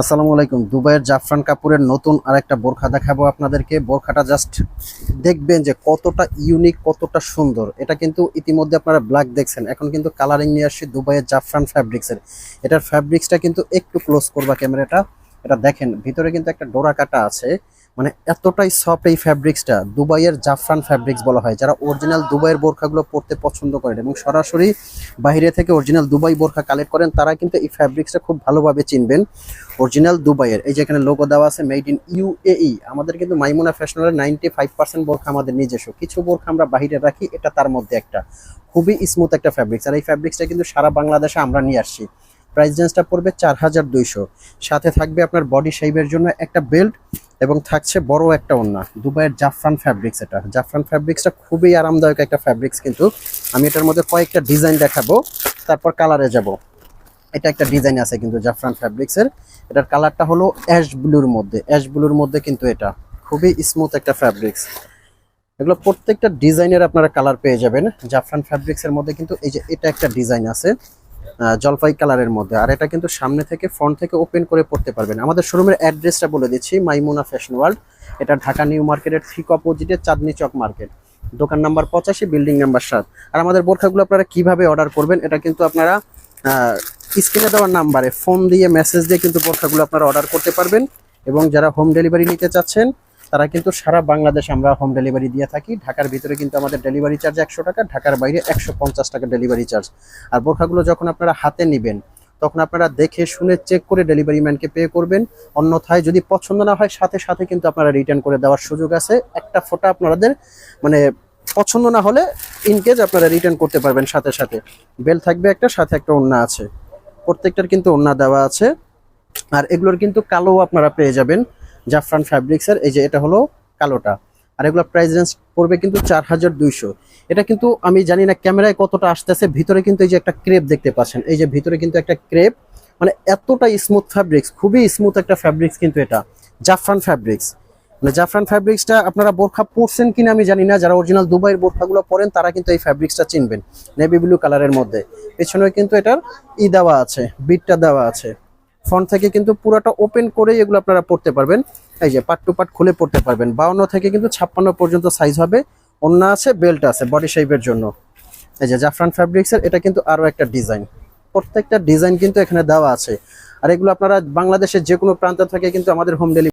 আসসালামু আলাইকুম। দুবাইয়ের জাফরান কাপুরের নতুন আর একটা বোরখা দেখাবো আপনাদেরকে। বোরখাটা জাস্ট দেখবেন যে কতটা ইউনিক কতটা সুন্দর। এটা কিন্তু ইতিমধ্যে আপনারা ব্ল্যাক দেখছেন। এখন কিন্তু কালারিং নিয়ে আসছি দুবাইয়ের জাফরান ফ্যাব্রিক্সের এটার ফ্যাব্রিক্সটা কিন্তু একটু ক্লোজ করবা ক্যামেরাটা এটা দেখেন, ভিতরে কিন্তু একটা ডোরা কাটা আছে। মানে এতটাই সফট এই ফ্যাব্রিক্সটা দুবাইয়ের জাফরান ফ্যাব্রিক্স বলা হয়, যারা অরিজিনাল দুবাইয়ের বোরখাগুলো পরতে পছন্দ করেন এবং সরাসরি বাইরে থেকে অরিজিনাল দুবাই বোরখা কালেক্ট করেন, তারা কিন্তু এই ফ্যাব্রিক্সটা খুব ভালোভাবে চিনবেন। অরিজিনাল দুবাইয়ের, এই যেখানে লোগো দেওয়া আছে মেড ইন ইউএই আমাদের কিন্তু মাইমুনা ফ্যাশনের নাইনটি ফাইভ পার্সেন্ট বোরখা আমাদের নিজস্ব। কিছু বোরখা আমরা বাইরে রাখি, এটা তার মধ্যে একটা। খুবই স্মুথ একটা ফ্যাব্রিক্স আর এই ফ্যাব্রিক্সটা কিন্তু সারা বাংলাদেশে আমরা নিয়ে আসছি। প্রাইস রেঞ্জটা পড়বে চার হাজার দুইশো। সাথে থাকবে আপনার বডি শেপের জন্য একটা বেল্ট এবং থাকছে বড় একটা ওড়না, দুবাইয়ের জাফরান ফ্যাব্রিক্স এটা। জাফরান ফ্যাব্রিক্সটা খুবই আরামদায়ক একটা ফ্যাব্রিক্স কিন্তু। আমি এটার মধ্যে কয়েকটা ডিজাইন দেখাবো, তারপর কালারে যাব। এটা একটা ডিজাইন আছে কিন্তু জাফরান ফ্যাব্রিক্সের এটার কালারটা হলো অ্যাশ ব্লুর মধ্যে। অ্যাশ ব্লুর মধ্যে কিন্তু এটা। খুবই স্মুথ একটা ফ্যাব্রিক্স এগুলো প্রত্যেকটা ডিজাইনের আপনারা কালার পেয়ে যাবেন। জাফরান ফ্যাব্রিক্সের মধ্যে কিন্তু এই যে এটা একটা ডিজাইন আছে। জলপাই কালারের মধ্যে। আর এটা কিন্তু সামনে থেকে ফ্রন্ট থেকে ওপেন করে পড়তে পারবেন। আমাদের শোরুমের অ্যাড্রেসটা বলে দিচ্ছি মাইমুনা ফ্যাশন ওয়ার্ল্ড এটা ঢাকা নিউ মার্কেটের ঠিক অপোজিটে চাঁদনি চক মার্কেট। দোকান নাম্বার পঁচাশি বিল্ডিং নাম্বার সাত। আর আমাদের বোরখাগুলো আপনারা কীভাবে অর্ডার করবেন, এটা কিন্তু আপনারা স্ক্রিনে দেওয়ার নাম্বারে ফোন দিয়ে মেসেজ দিয়ে কিন্তু বোরখাগুলো আপনারা অর্ডার করতে পারবেন। এবং যারা হোম ডেলিভারি নিতে চাচ্ছেন তারা কিন্তু সারা বাংলাদেশে আমরা হোম ডেলিভারি দিয়ে থাকি। ঢাকার ভিতরে কিন্তু আমাদের ডেলিভারি চার্জ একশো টাকা, ঢাকার বাইরে একশো পঞ্চাশ টাকা ডেলিভারি চার্জ আর বোরখাগুলো যখন আপনারা হাতে নেবেন, তখন আপনারা দেখে শুনে চেক করে ডেলিভারি ম্যানকে পে করবেন। অন্যথায় যদি পছন্দ না হয়, সাথে সাথে কিন্তু আপনারা রিটার্ন করে দেওয়ার সুযোগ আছে। একটা ফোটা আপনাদের মানে পছন্দ না হলে ইনকেজ আপনারা রিটার্ন করতে পারবেন সাথে সাথে। বেল থাকবে একটা, সাথে একটা ওড়না আছে। প্রত্যেকটার কিন্তু ওড়না দেওয়া আছে। আর এগুলোর কিন্তু কালো আপনারা পেয়ে যাবেন। জাফরান ফ্যাব্রিক্সের এই যে এটা হলো কালোটা। আর এগুলো প্রাইস রেঞ্জ পড়বে কিন্তু চার হাজার দুইশো। এটা কিন্তু আমি জানি না ক্যামেরায় কতটা আসতেছে, ভিতরে কিন্তু এই যে একটা ক্রেপ দেখতে পাচ্ছেন। এই যে ভিতরে কিন্তু একটা ক্রেপ মানে এতটা স্মুথ ফ্যাব্রিক্স খুবই স্মুথ একটা ফ্যাব্রিক্স কিন্তু এটা। জাফরান ফ্যাব্রিক্স মানে জাফরান ফ্যাব্রিক্সটা আপনারা বোরখা পরছেন কিনা আমি জানি না, যারা অরিজিনাল দুবাইয়ের বোরখাগুলো পরেন, তারা কিন্তু এই ফ্যাব্রিক্সটা চিনবেন। নেভি ব্লু কালারের মধ্যে। পেছনে কিন্তু এটার ই দেওয়া আছে বিটটা দেওয়া আছে। ফ্রন্ট থেকে কিন্তু পুরোটা ওপেন করেই এগুলো আপনারা পড়তে পারবেন। এই যে পার্ট টু পার্ট খুলে পড়তে পারবেন। বাউন্ন থেকে কিন্তু ছাপ্পান্ন পর্যন্ত সাইজ হবে। অন্য আছে বেল্ট আছে বডি শেপের জন্য। এই যে জাফরান ফ্যাব্রিক্সের এটা কিন্তু আরও একটা ডিজাইন প্রত্যেকটা ডিজাইন কিন্তু এখানে দেওয়া আছে। আর এগুলো আপনারা বাংলাদেশের যে কোনো প্রান্ত থেকে কিন্তু আমাদের হোম ডেলিভারি